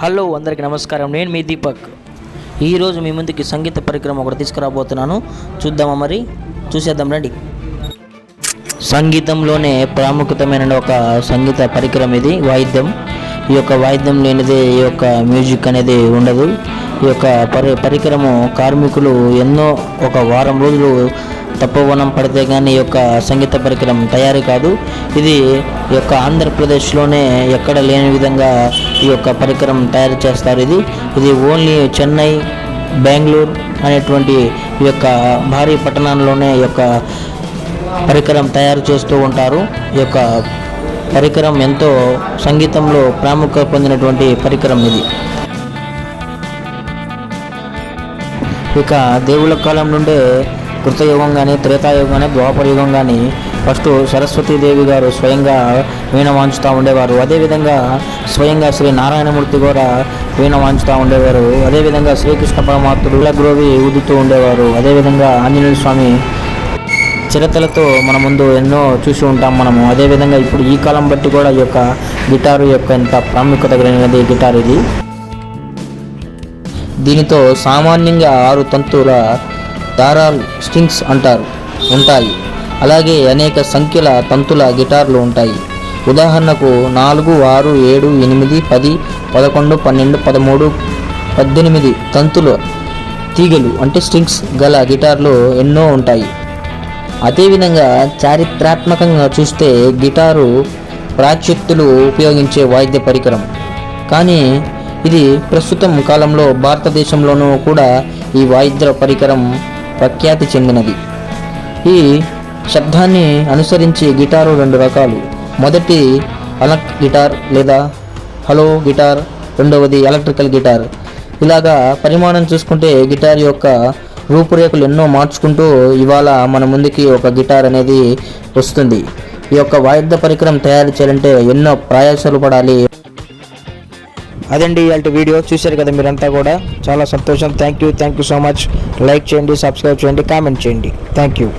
Hello అందరికీ నమస్కారం. నేను మీ దీపక్. ఈరోజు మీ ముందుకి సంగీత పరికరం ఒకటి తీసుకురాబోతున్నాను. చూద్దామా మరి? చూసేద్దాం రండి. సంగీతంలోనే ప్రాముఖ్యతమైన ఒక సంగీత పరికరం ఇది వాయిద్యం. ఈ యొక్క వాయిద్యం లేనిదే ఈ యొక్క మ్యూజిక్ అనేది ఉండదు. ఈ యొక్క పరి పరికరము కార్మికులు ఎన్నో ఒక వారం రోజులు తప్పవనం పడితే కానీ ఈ యొక్క సంగీత పరికరం తయారీ కాదు. ఇది ఈ యొక్క ఆంధ్రప్రదేశ్లోనే ఎక్కడ లేని విధంగా ఈ యొక్క పరికరం తయారు చేస్తారు ఇది. ఇది ఓన్లీ చెన్నై బెంగళూరు అనేటువంటి ఈ యొక్క భారీ పట్టణాల్లోనే ఈ యొక్క పరికరం తయారు చేస్తూ ఉంటారు. ఈ యొక్క పరికరం ఎంతో సంగీతంలో ప్రాముఖ్యత పొందినటువంటి పరికరం ఇది. ఇక దేవుళ్ళ కాలం నుండే కృతయుగం కానీ త్రేతాయుగం కానీ ద్వాపరయుగం కానీ ఫస్ట్ సరస్వతీదేవి గారు స్వయంగా వీణ వాంచుతూ ఉండేవారు. అదేవిధంగా స్వయంగా శ్రీ నారాయణమూర్తి కూడా వీణ వాంచుతూ ఉండేవారు. అదేవిధంగా శ్రీకృష్ణ పరమాత్ముడు గ్రోవి ఊదుతూ ఉండేవారు. అదేవిధంగా ఆంజనేయ స్వామి చిరతలతో మన ముందు ఎన్నో చూసి ఉంటాం మనము. అదేవిధంగా ఇప్పుడు ఈ కాలం బట్టి కూడా ఈ యొక్క గిటారు యొక్క ఎంత ప్రాముఖ్యత కలిగినది గిటార్ ఇది. దీనితో సామాన్యంగా ఆరు తంతువుల దారాలు స్ట్రింగ్స్ అంటారు ఉంటాయి. అలాగే అనేక సంఖ్యల తంతుల గిటార్లు ఉంటాయి. ఉదాహరణకు నాలుగు ఆరు ఏడు ఎనిమిది పది పదకొండు పన్నెండు పదమూడు పద్దెనిమిది తంతులు తీగలు అంటే స్ట్రింగ్స్ గల గిటార్లు ఎన్నో ఉంటాయి. అదేవిధంగా చారిత్రాత్మకంగా చూస్తే గిటారు ప్రాచ్యత్తులు ఉపయోగించే వాయిద్య పరికరం. కానీ ఇది ప్రస్తుతం కాలంలో భారతదేశంలోనూ కూడా ఈ వాయిద్య పరికరం ప్రఖ్యాతి చెందినది. ఈ శబ్దాన్ని అనుసరించి గిటారు రెండు రకాలు. మొదటి అలక్ గిటార్ లేదా హలో గిటార్ రెండవది ఎలక్ట్రికల్ గిటార్. ఇలాగా పరిమాణం చూసుకుంటే గిటార్ యొక్క రూపురేఖలు ఎన్నో మార్చుకుంటూ ఇవాళ మన ముందుకి ఒక గిటార్ అనేది వస్తుంది. ఈ యొక్క వాయిద్య పరికరం తయారు చేయాలంటే ఎన్నో ప్రయాసాలు పడాలి. అదండి ఇలాంటి వీడియో. చూశారు కదా మీరంతా కూడా. చాలా సంతోషం. Thank you thank you so much like చేయండి సబ్స్క్రైబ్ చేయండి కామెంట్ చేయండి. Thank you